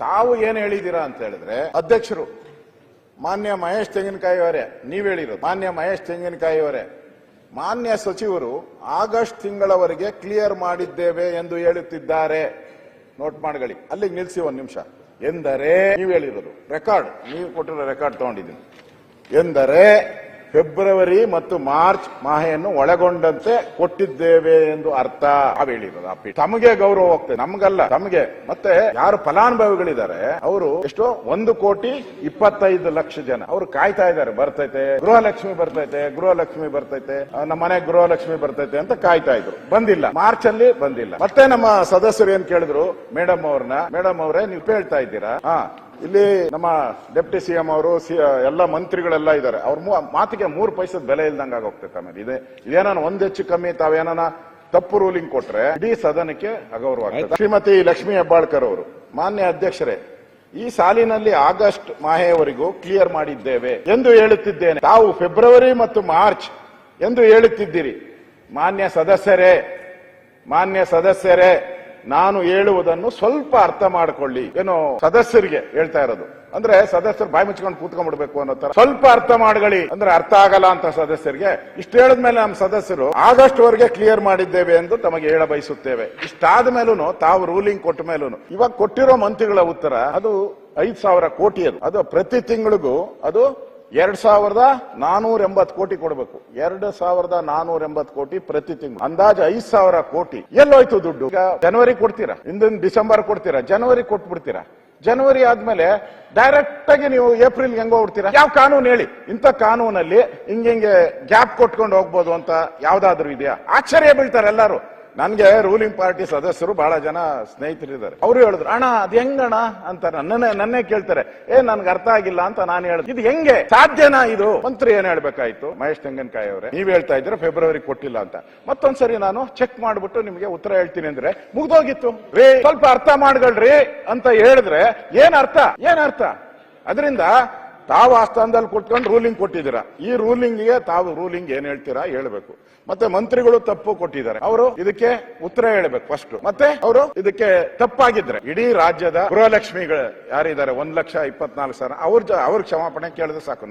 ತಾವು ಏನ್ ಹೇಳಿದೀರಾ ಅಂತ ಹೇಳಿದ್ರೆ, ಅಧ್ಯಕ್ಷರು, ಮಾನ್ಯ ಮಹೇಶ್ ತೆಂಗಿನಕಾಯಿ ಅವರೇ ನೀವ್ ಹೇಳಿರೋದು, ಮಾನ್ಯ ಮಹೇಶ್ ತೆಂಗಿನಕಾಯಿ ಅವರೇ ಮಾನ್ಯ ಸಚಿವರು ಆಗಸ್ಟ್ ತಿಂಗಳವರೆಗೆ ಕ್ಲಿಯರ್ ಮಾಡಿದ್ದೇವೆ ಎಂದು ಹೇಳುತ್ತಿದ್ದಾರೆ. ನೋಟ್ ಮಾಡ್ಕೊಳ್ಳಿ, ಅಲ್ಲಿಗೆ ನಿಲ್ಸಿ ಒಂದು ನಿಮಿಷ. ಎಂದರೆ, ನೀವು ಹೇಳಿರೋದು, ರೆಕಾರ್ಡ್, ನೀವು ಕೊಟ್ಟಿರೋ ರೆಕಾರ್ಡ್ ತಗೊಂಡಿದ್ದೀನಿ. ಎಂದರೆ ಫೆಬ್ರವರಿ ಮತ್ತು ಮಾರ್ಚ್ ಮಾಹೆಯನ್ನು ಒಳಗೊಂಡಂತೆ ಕೊಟ್ಟಿದ್ದೇವೆ ಎಂದು ಅರ್ಥ. ನಾವ್ ಹೇಳಿರೋದು. ತಮಗೆ ಗೌರವ ಹೋಗ್ತದೆ. ನಮ್ಗಲ್ಲ. ತಮಗೆ. ಮತ್ತೆ ಯಾರು ಫಲಾನುಭವಿಗಳಿದ್ದಾರೆ, ಅವರು ಎಷ್ಟೋ ಒಂದು ಕೋಟಿ ಇಪ್ಪತ್ತೈದು ಲಕ್ಷ ಜನ. ಅವರು ಕಾಯ್ತಾ ಇದ್ದಾರೆ. ಬರ್ತೈತೆ. ಗೃಹಲಕ್ಷ್ಮಿ ಬರ್ತೈತೆ. ಗೃಹಲಕ್ಷ್ಮಿ ಬರ್ತೈತೆ. ನಮ್ಮ ಮನೆ ಗೃಹಲಕ್ಷ್ಮಿ ಬರ್ತೈತೆ ಅಂತ ಕಾಯ್ತಾ ಇದ್ರು. ಬಂದಿಲ್ಲ. ಮಾರ್ಚ್ ಅಲ್ಲಿ ಬಂದಿಲ್ಲ. ಮತ್ತೆ ನಮ್ಮ ಸದಸ್ಯರು ಏನ್ ಕೇಳಿದ್ರು? ಮೇಡಮ್ ಅವ್ರನ್ನ. ಮೇಡಮ್ ಅವರೇ, ನೀವು ಹೇಳ್ತಾ ಇದ್ದೀರಾ? ಹಾ. ಇಲ್ಲಿ ನಮ್ಮ ಡೆಪ್ಟಿ ಸಿಎಂ ಅವರು ಎಲ್ಲ ಮಂತ್ರಿಗಳೆಲ್ಲ ಇದ್ದಾರೆ. ಅವ್ರ ಮಾತಿಗೆ ಮೂರು ಪೈಸದ ಬೆಲೆ ಇಲ್ದಂಗ ಆಗೋಗ್ತೈತೆ ಆಮೇಲೆ. ಇದೆ ಇದೇನಾನ ಒಂದ್ ಹೆಚ್ಚು ಕಮ್ಮಿ ತಾವೇನಾನ ತಪ್ಪು ರೂಲಿಂಗ್ ಕೊಟ್ರೆ ಇಡೀ ಸದನಕ್ಕೆ ಅಗೌರವ ಆಗ್ತದೆ. ಶ್ರೀಮತಿ ಲಕ್ಷ್ಮೀ ಹೆಬ್ಬಾಳ್ಕರ್ ಅವರು ಮಾನ್ಯ ಅಧ್ಯಕ್ಷರೇ ಈ ಸಾಲಿನಲ್ಲಿ ಆಗಸ್ಟ್ ಮಾಹೆಯವರೆಗೂ ಕ್ಲಿಯರ್ ಮಾಡಿದ್ದೇವೆ ಎಂದು ಹೇಳುತ್ತಿದ್ದೇನೆ. ತಾವು ಫೆಬ್ರವರಿ ಮತ್ತು ಮಾರ್ಚ್ ಎಂದು ಹೇಳುತ್ತಿದ್ದೀರಿ. ಮಾನ್ಯ ಸದಸ್ಯರೇ ಮಾನ್ಯ ಸದಸ್ಯರೇ ನಾನು ಹೇಳುವುದನ್ನು ಸ್ವಲ್ಪ ಅರ್ಥ ಮಾಡಿಕೊಳ್ಳಿ. ಏನು ಸದಸ್ಯರಿಗೆ ಹೇಳ್ತಾ ಇರೋದು. ಅಂದ್ರೆ ಸದಸ್ಯರು ಬಾಯಿ ಮುಚ್ಕೊಂಡು ಕೂತ್ಕೊಂಡ್ಬಿಡ್ಬೇಕು ಅನ್ನೋ ತರ. ಸ್ವಲ್ಪ ಅರ್ಥ ಮಾಡ್ಕೊಳ್ಳಿ. ಅಂದ್ರೆ ಅರ್ಥ ಆಗಲ್ಲ ಅಂತ ಸದಸ್ಯರಿಗೆ. ಇಷ್ಟು ಹೇಳಿದ್ಮೇಲೆ ನಮ್ಮ ಸದಸ್ಯರು ಆಗಸ್ಟ್ ವರೆಗೆ ಕ್ಲಿಯರ್ ಮಾಡಿದ್ದೇವೆ ಎಂದು ತಮಗೆ ಹೇಳ ಬಯಸುತ್ತೇವೆ. ಇಷ್ಟಾದ ಮೇಲೂ ತಾವು ರೂಲಿಂಗ್ ಕೊಟ್ಟ ಮೇಲೂ ಇವಾಗ ಕೊಟ್ಟಿರೋ ಮಂತ್ರಿಗಳ ಉತ್ತರ, ಅದು ಐದ್ ಸಾವಿರ ಕೋಟಿ ಅದು. ಅದು ಪ್ರತಿ ತಿಂಗಳಿಗೂ, ಅದು ಎರಡ್ ಸಾವಿರದ ನಾನೂರ ಎಂಬತ್ತು ಕೋಟಿ ಕೊಡಬೇಕು. ಎರಡು ಸಾವಿರದ ನಾನೂರ ಎಂಬತ್ತು ಕೋಟಿ ಪ್ರತಿ ತಿಂಗಳು. ಅಂದಾಜು ಐದ್ ಸಾವಿರ ಕೋಟಿ. ಎಲ್ಲೋಯ್ತು ದುಡ್ಡು? ಈಗ ಜನವರಿ ಕೊಡ್ತೀರಾ? ಹಿಂದಿನ ಡಿಸೆಂಬರ್ ಕೊಡ್ತೀರಾ? ಜನವರಿ ಕೊಟ್ಬಿಡ್ತೀರಾ? ಜನವರಿ ಆದ್ಮೇಲೆ ಡೈರೆಕ್ಟ್ ಆಗಿ ನೀವು ಏಪ್ರಿಲ್ ಹೆಂಗ್ ಹೋಗ್ಬಿಡ್ತೀರಾ? ಯಾವ ಕಾನೂನು ಹೇಳಿ. ಇಂಥ ಕಾನೂನಲ್ಲಿ ಹಿಂಗೆ ಹಿಂಗೆ ಗ್ಯಾಪ್ ಕೊಟ್ಕೊಂಡು ಹೋಗ್ಬೋದು ಅಂತ ಯಾವ್ದಾದ್ರು ಇದೆಯಾ? ಆಶ್ಚರ್ಯ ಬೀಳ್ತಾರೆ ಎಲ್ಲರೂ. ನನ್ಗೆ ರೂಲಿಂಗ್ ಪಾರ್ಟಿ ಸದಸ್ಯರು ಬಹಳ ಜನ ಸ್ನೇಹಿತರಿದ್ದಾರೆ. ಅವರು ಹೇಳಿದ್ರು, ಅಣ್ಣ, ಅದ್ ಹೆಂಗಣ ಅಂತ ನನ್ನೇ ನನ್ನೇ ಕೇಳ್ತಾರೆ. ಏ, ನನ್ಗೆ ಅರ್ಥ ಆಗಿಲ್ಲ ಅಂತ ನಾನು ಹೇಳಿದೆ. ಇದು ಹೆಂಗೆ? ಸಾಧ್ಯನಾ ಇದು? ಮಂತ್ರಿ ಏನ್ ಹೇಳ್ಬೇಕಾಯ್ತು? ಮಹೇಶ್ ತೆಂಗನ್ಕಾಯಿ ಅವರೇ, ನೀವ್ ಹೇಳ್ತಾ ಇದ್ರೆ ಫೆಬ್ರವರಿ ಕೊಟ್ಟಿಲ್ಲ ಅಂತ. ಮತ್ತೊಂದ್ಸರಿ ನಾನು ಚೆಕ್ ಮಾಡ್ಬಿಟ್ಟು ನಿಮ್ಗೆ ಉತ್ತರ ಹೇಳ್ತೀನಿ ಅಂದ್ರೆ, ಮುಗ್ದೋಗಿತ್ತು. ರೇ, ಸ್ವಲ್ಪ ಅರ್ಥ ಮಾಡ್ಕೊಳ್ರಿ ಅಂತ ಹೇಳಿದ್ರೆ, ಏನ್ ಅರ್ಥ? ಏನ್ ಅರ್ಥ? ಅದರಿಂದ ತಾವು ಆ ಸ್ಥಾನದಲ್ಲಿ ಕೊಟ್ಕೊಂಡು ರೂಲಿಂಗ್ ಕೊಟ್ಟಿದ್ದೀರಾ? ಈ ರೂಲಿಂಗ್ಗೆ ತಾವು ರೂಲಿಂಗ್ ಏನ್ ಹೇಳ್ತೀರಾ ಹೇಳ್ಬೇಕು. ಮತ್ತೆ ಮಂತ್ರಿಗಳು ತಪ್ಪು ಕೊಟ್ಟಿದ್ದಾರೆ. ಅವರು ಇದಕ್ಕೆ ಉತ್ತರ ಹೇಳ್ಬೇಕು ಫಸ್ಟ್ ಮತ್ತೆ ಅವರು ಇದಕ್ಕೆ ತಪ್ಪಾಗಿದ್ರೆ ಇಡೀ ರಾಜ್ಯದ ಗೃಹಲಕ್ಷ್ಮಿಗಳು ಯಾರಿದ್ದಾರೆ? ಒಂದ್ ಲಕ್ಷ ಇಪ್ಪತ್ನಾಲ್ಕು ಸಾವಿರ. ಅವ್ರ ಅವ್ರ ಕ್ಷಮಾಪಣೆ ಕೇಳಿದ್ರೆ ಸಾಕು.